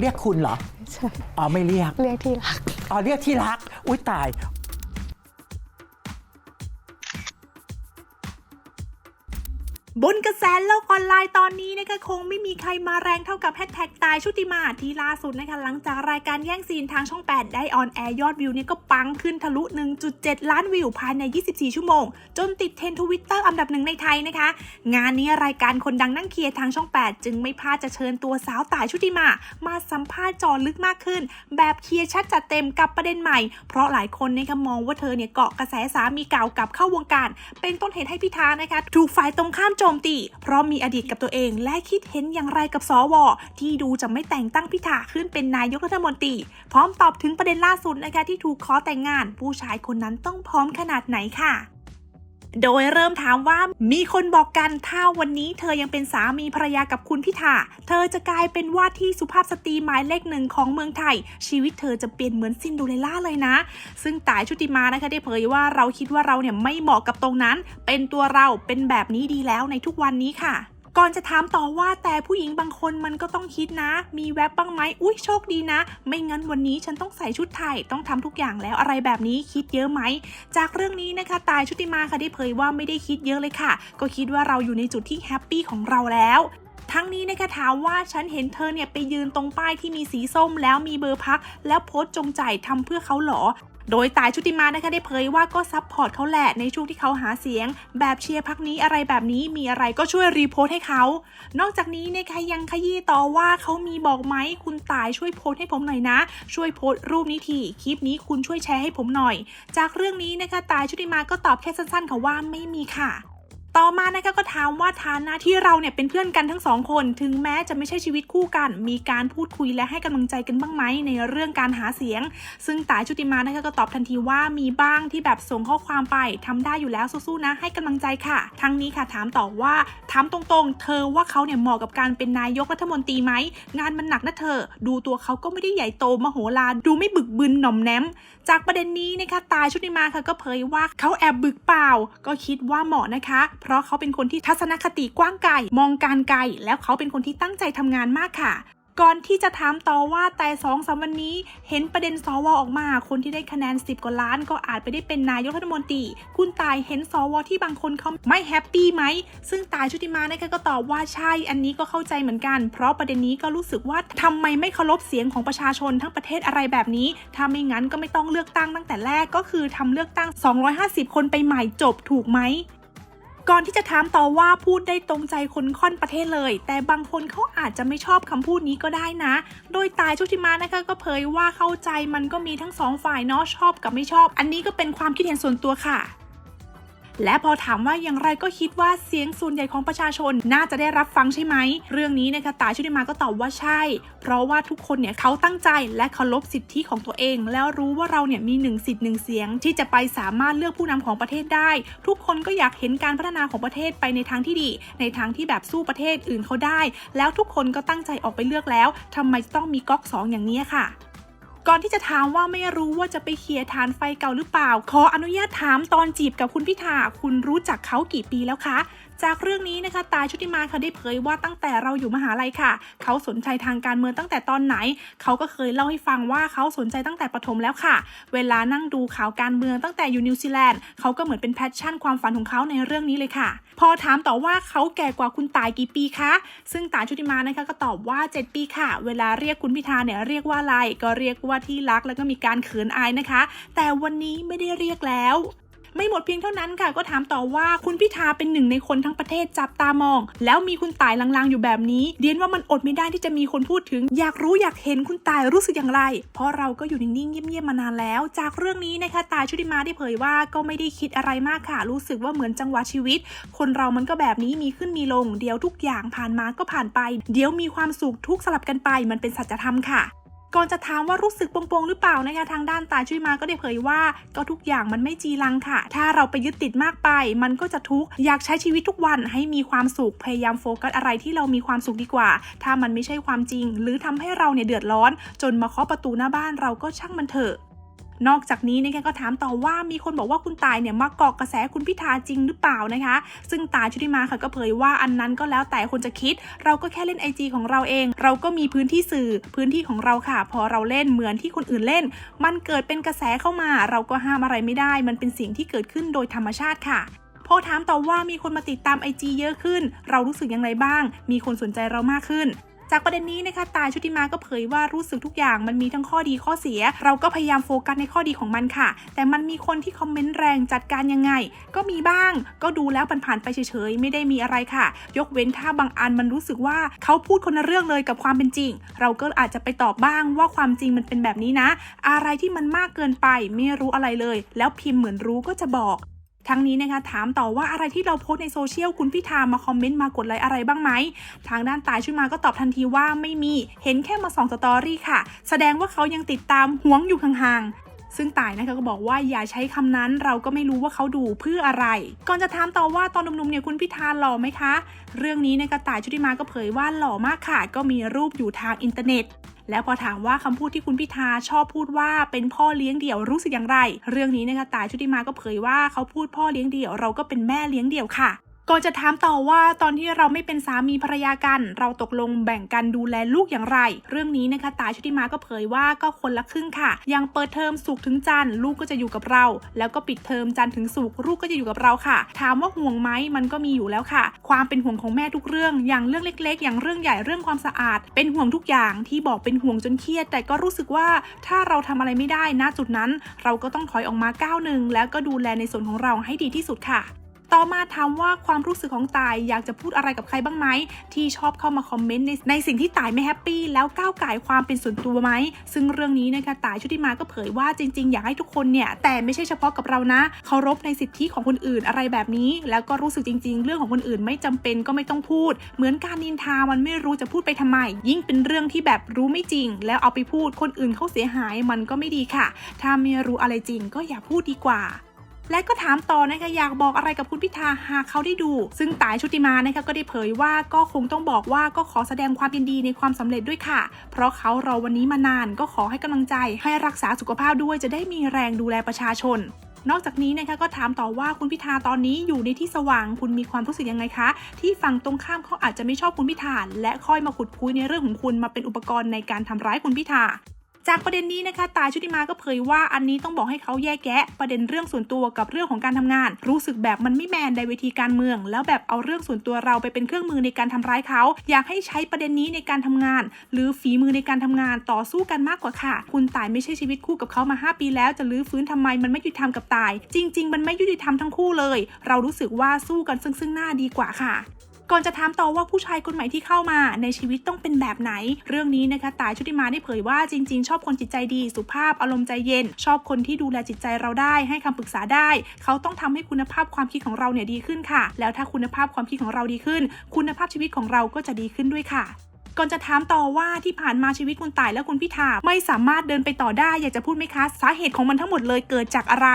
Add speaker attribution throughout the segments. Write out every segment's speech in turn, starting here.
Speaker 1: เรียกคุณเหรอ
Speaker 2: ใช่
Speaker 1: อ๋อไม่เรียก
Speaker 2: เรียกที่รัก
Speaker 1: อ๋อเรียกที่รัก อุ้ยตาย
Speaker 3: บนกระแสโลกออนไลน์ตอนนี้นะคะคงไม่มีใครมาแรงเท่ากับแฮชแท็กตายชุติมาที่ล่าสุดนะคะหลังจากรายการแย่งซีนทางช่อง 8 ได้ออนแอร์ยอดวิวเนี่ยก็ปังขึ้นทะลุ 1.7 ล้านวิวภายใน 24 ชั่วโมง จนติดเทรนด์ทวิตเตอร์อันดับหนึ่งในไทยนะคะ งานนี้รายการคนดังนั่งเคลียร์ทางช่อง 8 จึงไม่พลาดจะเชิญตัวสาวตายชุติมา มาสัมภาษณ์จอลึกมากขึ้น แบบเคลียร์ชัดจัดเต็มกับประเด็นใหม่ เพราะหลายคนนะคะมองว่าเธอเนี่ยเกาะกระแสสามีเก่ากลับเข้าวงการ เป็นต้นเหตุให้พิธานะคะถูกฝ่ายตรงข้ามโจมตี เพราะมีอดีตกับตัวเอง และคิดเห็นอย่างไรกับสว ที่ดูจะไม่แต่งตั้งพิธาขึ้นเป็นนายกรัฐมนตรี พร้อมตอบถึงประเด็นล่าสุดนะคะที่ถูกขอแต่งงาน ผู้ชายคนนั้นต้องพร้อมขนาดไหนค่ะ โดยเริ่มถามว่ามีคนบอกกันถ้าวันนี้เธอยังเป็นสามีภรรยากับคุณพิธาเธอจะกลายเป็นว่าที่สุภาพสตรีหมายเลขหนึ่งของเมืองไทย ชีวิตเธอจะเปลี่ยนเหมือนซินโดเรลล่าเลยนะ ซึ่งตายชุติมานะคะได้เผยว่าเราคิดว่าเราเนี่ยไม่เหมาะกับตรงนั้น เป็นตัวเราเป็นแบบนี้ดีแล้วในทุกวันนี้ค่ะ ก่อนจะถามต่อว่าแต่ผู้หญิงบางคนมันก็ต้องคิดนะ มีแวบบ้างไหมอุ้ยโชคดีนะ ไม่งั้นวันนี้ฉันต้องใส่ชุดไทยต้องทำทุกอย่างแล้วอะไรแบบนี้คิดเยอะไหม จากเรื่องนี้นะคะตายชุติมาค่ะได้เผยว่าไม่ได้คิดเยอะเลยค่ะ ก็คิดว่าเราอยู่ในจุดที่แฮปปี้ของเราแล้วทั้งนี้นะคะถามว่าฉันเห็นเธอเนี่ยไปยืนตรงป้ายที่มีสีส้มแล้วมีเบอร์พัก แล้วโพสต์จงใจทำเพื่อเขาหรอ โดยตายชุติมานะคะได้เผยว่าก็ซับพอร์ตเขาแหละในช่วงที่เขาหาเสียง แบบเชียร์พักนี้อะไรแบบนี้มีอะไรก็ช่วยรีโพสต์ให้เขา นอกจากนี้นะคะยังขยี้ต่อว่าเขามีบอกไหมคุณตายช่วยโพสต์ให้ผมหน่อยนะ ช่วยโพสต์รูปนี้ทีคลิปนี้คุณช่วยแชร์ให้ผมหน่อย จากเรื่องนี้นะคะตายชุติมาก็ตอบแค่สั้นๆค่ะว่าไม่มีค่ะ ต่อมานะคะก็ถามว่าฐานะที่เราเนี่ยเป็นเพื่อนกันทั้งสองคน ถึงแม้จะไม่ใช่ชีวิตคู่กัน มีการพูดคุยและให้กำลังใจกันบ้างไหมในเรื่องการหาเสียง ซึ่งตายชุติมานะคะก็ตอบทันทีว่ามีบ้างที่แบบส่งข้อความไปทำได้อยู่แล้วสู้ๆนะให้กำลังใจค่ะ ทั้งนี้ค่ะถามต่อว่าถามตรงๆ เธอว่าเขาเนี่ยเหมาะกับการเป็นนายกรัฐมนตรีไหมงานมันหนักนะเธอ ดูตัวเขาก็ไม่ได้ใหญ่โตมโหฬารดูไม่บึกบึนหน่อมแนมจากประเด็นนี้นะคะตายชุติมาค่ะก็เผยว่าเขาแอบบึกเปล่า ก็คิดว่าเหมาะนะคะเพราะเขาเป็นคนที่ทัศนคติกว้างไกลมองการไกล แล้วเขาเป็นคนที่ตั้งใจทำงานมากค่ะ ก่อนที่จะถามต่อว่าแต่สองสามวันนี้ เห็นประเด็นสวออกมา คนที่ได้คะแนน 10 กว่าล้าน ก็อาจไปได้เป็นนายกรัฐมนตรี คุณตายเห็นสวที่บางคนเขาไม่แฮปปี้ไหม ซึ่งตายชุติมานะคะก็ตอบว่าใช่ อันนี้ก็เข้าใจเหมือนกัน เพราะประเด็นนี้ก็รู้สึกว่าทำไมไม่เคารพเสียงของประชาชนทั้งประเทศอะไรแบบนี้ ถ้าไม่งั้นก็ไม่ต้องเลือกตั้งตั้งแต่แรกก็คือทำเลือกตั้ง 250 คนไปใหม่จบถูกไหม ก่อนที่จะถามต่อว่าพูดได้ตรงใจคนค่อนประเทศเลย แต่บางคนเขาอาจจะไม่ชอบคำพูดนี้ก็ได้นะ โดยตายชุติมานะคะก็เผยว่าเข้าใจมันก็มีทั้งสองฝ่ายเนาะชอบกับไม่ชอบ อันนี้ก็เป็นความคิดเห็นส่วนตัวค่ะ และพอถามว่าอย่างไรก็คิดว่าเสียงส่วนใหญ่ของประชาชนน่าจะได้รับฟังใช่ไหม เรื่องนี้นะคะตายชุติมาก็ตอบว่าใช่ เพราะว่าทุกคนเนี่ยเขาตั้งใจและเคารพสิทธิของตัวเอง แล้วรู้ว่าเราเนี่ยมีหนึ่งสิทธิ์หนึ่งเสียง ที่จะไปสามารถเลือกผู้นำของประเทศได้ ทุกคนก็อยากเห็นการพัฒนาของประเทศไปในทางที่ดี ในทางที่แบบสู้ประเทศอื่นเขาได้ แล้วทุกคนก็ตั้งใจออกไปเลือกแล้วทำไมต้องมีก๊อกสองอย่างนี้ค่ะ ก่อนที่จะถามว่าไม่รู้ว่าจะไปเคลียร์ฐานไฟเก่าหรือเปล่า ขออนุญาตถามตอนจีบกับคุณพิธาคุณรู้จักเขากี่ปีแล้วคะ จากเรื่องนี้นะคะตายชุติมาเขาได้เผยว่าตั้งแต่เราอยู่มหาลัยค่ะ เขาสนใจทางการเมืองตั้งแต่ตอนไหน เขาก็เคยเล่าให้ฟังว่าเขาสนใจตั้งแต่ประถมแล้วค่ะ เวลานั่งดูข่าวการเมืองตั้งแต่อยู่นิวซีแลนด์เขาก็เหมือนเป็นแพชชั่นความฝันของเขาในเรื่องนี้เลยค่ะ พอถามต่อว่าเขาแก่กว่าคุณตายกี่ปีคะซึ่งตายชุติมานะคะก็ตอบว่า 7 ปีค่ะ เวลาเรียกคุณพิธาเนี่ยเรียกว่าอะไรก็เรียกว่าที่รักแล้วก็มีการเขินอายนะคะ แต่วันนี้ไม่ได้เรียกแล้ว ไม่หมดเพียงเท่านั้นค่ะ ก็ถามต่อว่าคุณพิธาเป็นหนึ่งในคนทั้งประเทศจับตามอง แล้วมีคุณตายลางๆอยู่แบบนี้ เดียนว่ามันอดไม่ได้ที่จะมีคนพูดถึง อยากรู้อยากเห็นคุณตายรู้สึกอย่างไร เพราะเราก็อยู่นิ่งๆเงียบๆมานานแล้ว จากเรื่องนี้นะคะตายชุติมาได้เผยว่าก็ไม่ได้คิดอะไรมากค่ะ รู้สึกว่าเหมือนจังหวะชีวิต คนเรามันก็แบบนี้มีขึ้นมีลง เดี๋ยวทุกอย่างผ่านมาก็ผ่านไป เดี๋ยวมีความสุขทุกสลับกันไป มันเป็นสัจธรรมค่ะ ก่อนจะถามว่ารู้สึกโปงๆหรือเปล่านะคะทางด้านตาช่วยมาก็ได้เผยว่า ก็ทุกอย่างมันไม่จีรังค่ะ ถ้าเราไปยึดติดมากไป มันก็จะทุกข์อยากใช้ชีวิตทุกวันให้มีความสุขพยายามโฟกัสอะไรที่เรามีความสุขดีกว่า ถ้ามันไม่ใช่ความจริง หรือทำให้เราเนี่ยเดือดร้อน จนมาเคาะประตูหน้าบ้านเราก็ช่างมันเถอะ นอกจากนี้นะคะก็ถามต่อว่ามีคนบอกว่าคุณตายเนี่ยมาเกาะกระแสคุณพิธาจริงหรือเปล่านะคะ ซึ่งตายชุติมาค่ะก็เผยว่าอันนั้นก็แล้วแต่คนจะคิด เราก็แค่เล่น IG ของเราเอง เราก็มีพื้นที่สื่อพื้นที่ของเราค่ะ พอเราเล่นเหมือนที่คนอื่นเล่น มันเกิดเป็นกระแสเข้ามา เราก็ห้ามอะไรไม่ได้ มันเป็นสิ่งที่เกิดขึ้นโดยธรรมชาติค่ะพอถามต่อว่ามีคนมาติดตาม IG เยอะขึ้น เรารู้สึกย่างไรบ้าง มีคนสนใจเรามากขึ้น จากประเด็นนี้นะคะตายชุติมาก็เผยว่ารู้สึกทุกอย่างมันมีทั้งข้อดีข้อเสีย เราก็พยายามโฟกัสในข้อดีของมันค่ะ แต่มันมีคนที่คอมเมนต์แรงจัดการยังไง ก็มีบ้าง ก็ดูแล้วผ่านๆไปเฉยๆ ไม่ได้มีอะไรค่ะ ยกเว้นถ้าบางอันมันรู้สึกว่าเขาพูดคนละเรื่องเลยกับความเป็นจริง เราก็อาจจะไปตอบบ้างว่าความจริงมันเป็นแบบนี้นะ อะไรที่มันมากเกินไปไม่รู้อะไรเลย แล้วพิมพ์เหมือนรู้ก็จะบอก ทั้งนี้นะคะถามต่อว่าอะไรที่เราโพสในโซเชียลคุณพิธามาคอมเมนต์มากดไลค์อะไรบ้างไหม ทางด้านตายชุดมาก็ตอบทันทีว่าไม่มีเห็นแค่มาสองสตอรี่ค่ะ แสดงว่าเขายังติดตามหวงอยู่ห่าง ซึ่งตายนะคะก็บอกว่าอย่าใช้คำนั้นเราก็ไม่รู้ว่าเขาดูเพื่ออะไร ก่อนจะถามต่อว่าตอนหนุ่มๆเนี่ยคุณพิธาหล่อไหมคะ เรื่องนี้นะคะตายชุติมาก็เผยว่าหล่อมากค่ะ ก็มีรูปอยู่ทางอินเทอร์เน็ตแล้วพอถามว่าคำพูดที่คุณพิธาชอบพูดว่าเป็นพ่อเลี้ยงเดี่ยวรู้สึกอย่างไร เรื่องนี้นะคะตายชุติมาก็เผยว่าเขาพูดพ่อเลี้ยงเดี่ยวเราก็เป็นแม่เลี้ยงเดี่ยวค่ะ ก่อนจะถามต่อว่าตอนที่เราไม่เป็นสามีภรรยากัน เราตกลงแบ่งกันดูแลลูกอย่างไร เรื่องนี้นะคะตายชุติมาก็เผยว่าก็คนละครึ่งค่ะ ยังเปิดเทอมสุกถึงจันทร์ลูกก็จะอยู่กับเรา แล้วก็ปิดเทอมจันทร์ถึงสุกลูกก็จะอยู่กับเราค่ะ ถามว่าห่วงไหมมันก็มีอยู่แล้วค่ะ ความเป็นห่วงของแม่ทุกเรื่อง อย่างเรื่องเล็ก ๆ อย่างเรื่องใหญ่เรื่องความสะอาด เป็นห่วงทุกอย่างที่บอกเป็นห่วงจนเครียด แต่ก็รู้สึกว่าถ้าเราทำอะไรไม่ได้ณจุดนั้น เราก็ต้องถอยออกมาก้าวหนึ่งแล้วก็ดูแลในส่วนของเราให้ดีที่สุดค่ะ ต่อมาถามว่าความรู้สึกของตายอยากจะพูดอะไรกับใครบ้างไหม ที่ชอบเข้ามาคอมเมนต์ในในสิ่งที่ตายไม่แฮปปี้แล้วก้าวไก่ความเป็นส่วนตัวไหม ซึ่งเรื่องนี้นะคะตายชุติมาก็เผยว่าจริง ๆ อยากให้ทุกคนเนี่ยแต่ไม่ใช่เฉพาะกับเรานะเคารพในสิทธิของคนอื่นอะไรแบบนี้ แล้วก็รู้สึกจริง ๆ เรื่องของคนอื่นไม่จำเป็นก็ไม่ต้องพูด เหมือนการนินทามันไม่รู้จะพูดไปทำไม ยิ่งเป็นเรื่องที่แบบรู้ไม่จริง แล้วเอาไปพูดคนอื่นเขาเสียหายมันก็ไม่ดีค่ะ ถ้าไม่รู้อะไรจริงก็อย่าพูดดีกว่า และก็ถามต่อนะคะอยากบอกอะไรกับคุณพิธาหากเขาได้ดู ซึ่งตายชุติมานะคะก็ได้เผยว่าก็คงต้องบอกว่าก็ขอแสดงความยินดีในความสำเร็จด้วยค่ะ เพราะเขารอวันนี้มานานก็ขอให้กำลังใจ ให้รักษาสุขภาพด้วยจะได้มีแรงดูแลประชาชนนอกจากนี้นะคะก็ถามต่อว่าคุณพิธาตอนนี้อยู่ในที่สว่าง คุณมีความรู้สึกยังไงคะ ที่ฝั่งตรงข้ามเขาอาจจะไม่ชอบคุณพิธาและค่อยมาขุดคุยในเรื่องของคุณมาเป็นอุปกรณ์ในการทำร้ายคุณพิธา จากประเด็นนี้นะคะตายชุติมาก็เผยว่าอันนี้ต้องบอกให้เขาแยกแยะ ประเด็นเรื่องส่วนตัวกับเรื่องของการทำงาน รู้สึกแบบมันไม่แมนในเวทีการเมือง แล้วแบบเอาเรื่องส่วนตัวเราไปเป็นเครื่องมือในการทำร้ายเขา อยากให้ใช้ประเด็นนี้ในการทำงาน หรือฝีมือในการทำงานต่อสู้กันมากกว่าค่ะ คุณตายไม่ใช่ชีวิตคู่กับเขามา 5 ปีแล้วจะลื้อฟื้นทำไมมันไม่ยุติธรรมกับตาย จริง ๆ มันไม่ยุติธรรมทั้งคู่เลย เรารู้สึกว่าสู้กันซึ่งซึ่งหน้าดีกว่าค่ะ ก่อนจะถามต่อว่าผู้ชายคนใหม่ที่เข้ามาในชีวิตต้องเป็นแบบไหน เรื่องนี้นะคะตายชุติมาได้เผยว่าจริง ๆ ชอบคนจิตใจดี สุภาพอารมณ์ใจเย็น ชอบคนที่ดูแลจิตใจเราได้ ให้คำปรึกษาได้ เขาต้องทำให้คุณภาพความคิดของเราเนี่ยดีขึ้นค่ะ แล้วถ้าคุณภาพความคิดของเราดีขึ้น คุณภาพชีวิตของเราก็จะดีขึ้นด้วยค่ะก่อนจะถามต่อว่าที่ผ่านมาชีวิตคุณต่ายและคุณพิธาไม่สามารถเดินไปต่อได้ อยากจะพูดไหมคะ สาเหตุของมันทั้งหมดเลยเกิดจากอะไร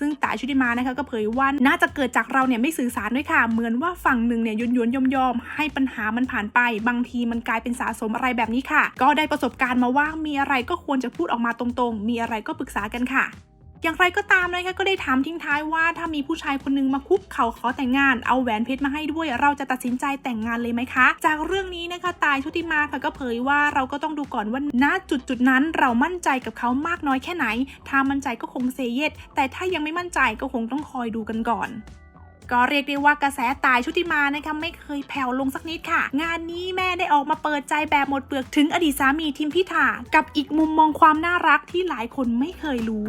Speaker 3: ซึ่งตาชุติมานะคะก็เผยว่าน่าจะเกิดจากเราเนี่ยไม่สื่อสารด้วยค่ะ เหมือนว่าฝั่งหนึ่งเนี่ยยนยนยอมยอมๆให้ปัญหามันผ่านไป บางทีมันกลายเป็นสะสมอะไรแบบนี้ค่ะ ก็ได้ประสบการณ์มาว่ามีอะไรก็ควรจะพูดออกมาตรงๆ มีอะไรก็ปรึกษากันค่ะ อย่างไรก็ตามนะคะก็ได้ถามทิ้งท้ายว่าถ้ามีผู้ชายคนหนึงมาคุกเข่าขอแต่งงาน เอาแหวนเพชรมาให้ด้วย เราจะตัดสินใจแต่งงานเลยไหมคะ จากเรื่องนี้นะคะตายชุติมาค่ะก็เผยว่าเราก็ต้องดูก่อนว่าณจุดจุดนั้นเรามั่นใจกับเขามากน้อยแค่ไหน ถ้ามั่นใจก็คงเซเยสแต่ถ้ายังไม่มั่นใจก็คงต้องคอยดูกันก่อนก็เรียกได้ว่ากระแสตายชุติมานะคะไม่เคยแผ่วลงสักนิดค่ะ งานนี้แม่ได้ออกมาเปิดใจแบบหมดเปลือกถึงอดีตสามีทิมพิธากับอีกมุมมองความน่ารักที่หลายคนไม่เคยรู้